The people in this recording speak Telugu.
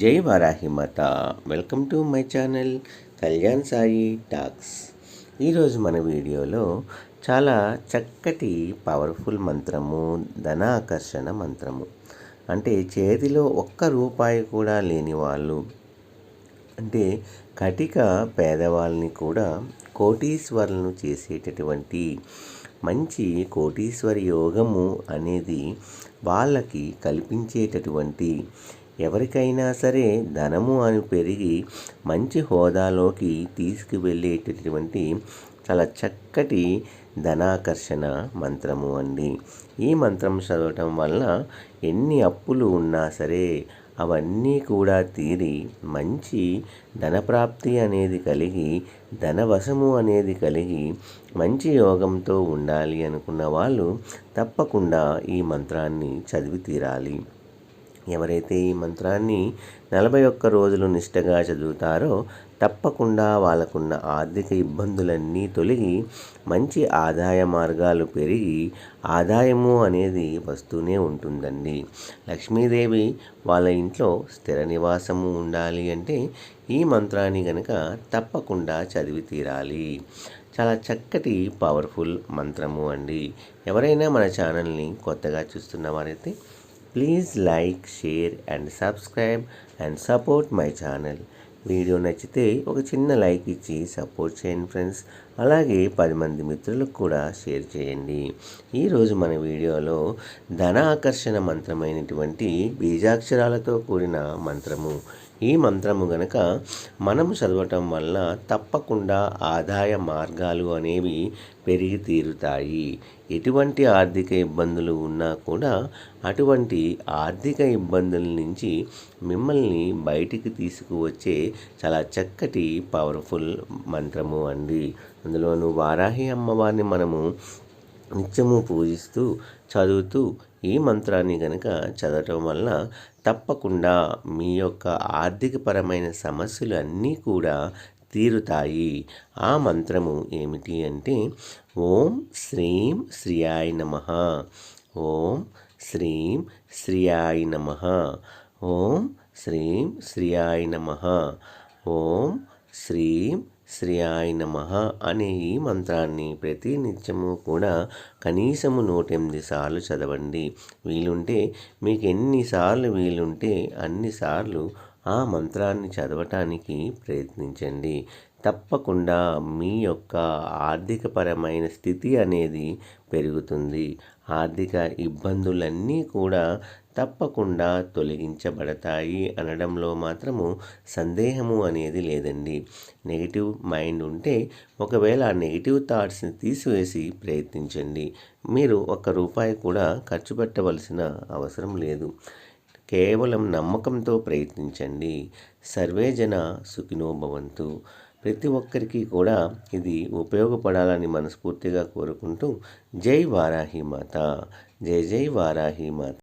జై Varahi Mata welcome to my channel Kalyan Sai talks. ఈరోజు మన వీడియోలో చాలా చక్కటి పవర్ఫుల్ మంత్రము ధనాకర్షణ మంత్రము. అంటే చేతిలో ఒక్క రూపాయి కూడా లేని వాళ్ళు అంటే కటిక పేదవాళ్ళని కూడా కోటీశ్వరులను చేసేటటువంటి మంచి కోటీశ్వరి యోగము అనేది వాళ్ళకి కల్పించేటటువంటి ఎవరికైనా సరే ధనము అని పెరిగి మంచి హోదాలోకి తీసుకువెళ్ళేటటువంటి చాలా చక్కటి ధనాకర్షణ మంత్రము అండి. ఈ మంత్రం చదవటం వల్ల ఎన్ని అప్పులు ఉన్నా సరే అవన్నీ కూడా తీరి మంచి ధనప్రాప్తి అనేది కలిగి ధనవశము అనేది కలిగి మంచి యోగంతో ఉండాలి అనుకున్న వాళ్ళు తప్పకుండా ఈ మంత్రాన్ని చదివి తీరాలి. ఎవరైతే ఈ మంత్రాన్ని నలభై ఒక్క రోజులు నిష్టగా చదువుతారో తప్పకుండా వాళ్ళకున్న ఆర్థిక ఇబ్బందులన్నీ తొలగి మంచి ఆదాయ మార్గాలు పెరిగి ఆదాయము అనేది వస్తూనే ఉంటుందండి. లక్ష్మీదేవి వాళ్ళ ఇంట్లో స్థిర నివాసము ఉండాలి అంటే ఈ మంత్రాన్ని కనుక తప్పకుండా చదివి తీరాలి. చాలా చక్కటి పవర్ఫుల్ మంత్రము అండి. ఎవరైనా మన ఛానల్ని కొత్తగా చూస్తున్న వారైతే please like share and subscribe and support my channel video నచ్చితే ఒక చిన్న లైక్ ఇచ్చి సపోర్ట్ చేయండి ఫ్రెండ్స్ అలాగే పది మంది మిత్రులకు కూడా షేర్ చేయండి. ఈరోజు మన వీడియోలో ధన ఆకర్షణ మంత్రమైనటువంటి బీజాక్షరాలతో కూడిన మంత్రము. ఈ మంత్రము గనక మనం చదవటం వల్ల తప్పకుండా ఆదాయ మార్గాలు అనేవి పెరిగి తీరుతాయి. ఎటువంటి ఆర్థిక ఇబ్బందులు ఉన్నా కూడా అటువంటి ఆర్థిక ఇబ్బందుల నుంచి మిమ్మల్ని బయటికి తీసుకువచ్చే చాలా చక్కటి పవర్ఫుల్ మంత్రము అండి. అందులోనూ వారాహి అమ్మవారిని మనము నిత్యము పూజిస్తూ చదువుతూ ఈ మంత్రాన్ని కనుక చదవటం వల్ల తప్పకుండా మీ యొక్క ఆర్థికపరమైన సమస్యలు అన్నీ కూడా తీరుతాయి. ఆ మంత్రము ఏమిటి అంటే ఓం శ్రీం శ్రియాయ నమ. ఓం శ్రీం శ్రియాయ నమ. ఓం శ్రీం శ్రియాయ నమ. ఓం శ్రీం శ్రీ ఆయన మహా అనే ఈ మంత్రాన్ని ప్రతి నిత్యము కూడా కనీసము నూటెనిమిది సార్లు చదవండి. వీలుంటే మీకు ఎన్నిసార్లు వీలుంటే అన్నిసార్లు ఆ మంత్రాన్ని చదవటానికి ప్రయత్నించండి. తప్పకుండా మీ యొక్క ఆర్థికపరమైన స్థితి అనేది పెరుగుతుంది. ఆర్థిక ఇబ్బందులన్నీ కూడా తప్పకుండా తొలగించబడతాయి అనడంలో మాత్రము సందేహము అనేది లేదండి. నెగిటివ్ మైండ్ ఉంటే ఒకవేళ ఆ నెగిటివ్ థాట్స్ని తీసివేసి ప్రయత్నించండి. మీరు ఒక్క రూపాయి కూడా ఖర్చు పెట్టవలసిన అవసరం లేదు. కేవలం నమ్మకంతో ప్రయత్నించండి. సర్వేజన సుఖినోభవంతు ప్రతి ఒక్కరికి కూడా ఇది ఉపయోగపడాలని మనస్ఫూర్తిగా కోరుకుంటూ జై వారాహి మాత. జై జై వారాహి మాత.